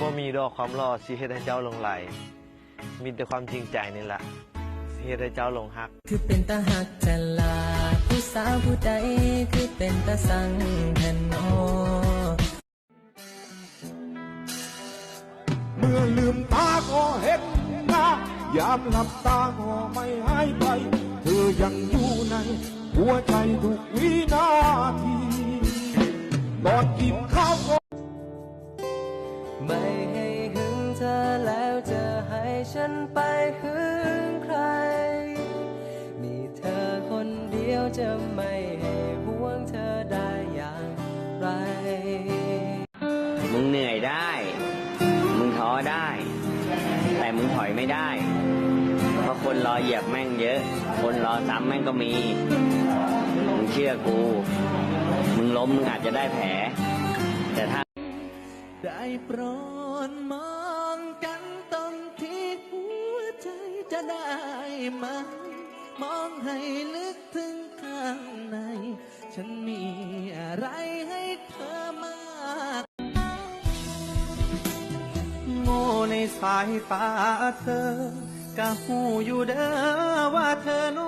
บ่มีดอกความรอสิเฮ็ดให้เจ้าหลงไหล มีแต่ความจริงใจนี่แหละสิเฮ็ดให้เจ้าหลงฮัก คือเป็นตาหักจะลาผู้สาวผู้ใดคือเป็นตาสังแทนโอเมื่อลืมตาก็เห็นหน้ายามหลับตาก็ไม่หายไป เธอยังอยู่ในหัวใจทุกวินาทีตอนกินข้าวก็ไม่ ให้หึงเธอแล้วจะให้ฉันไปหึงใคร มีเธอคนเดียวจะไม่ให้ห่วงเธอได้อย่างไร มึงเหนื่อยได้ มึงท้อได้ แต่มึงถอยไม่ได้ เพราะคนรอเหยียบแม่งเยอะ คนรอซ้ำแม่งก็มี มึงเชื่อกู มึงล้มมึงอาจจะได้แผล แต่ถ้าได้โปรด มองกันตรงที่หัวใจจะได้ไหมมองให้ลึกถึงข้างใน ฉันมีอะไรให้เธอมากโง่ในสายตาเธอ กะหูอยู่เด้อว่าเธอน้อ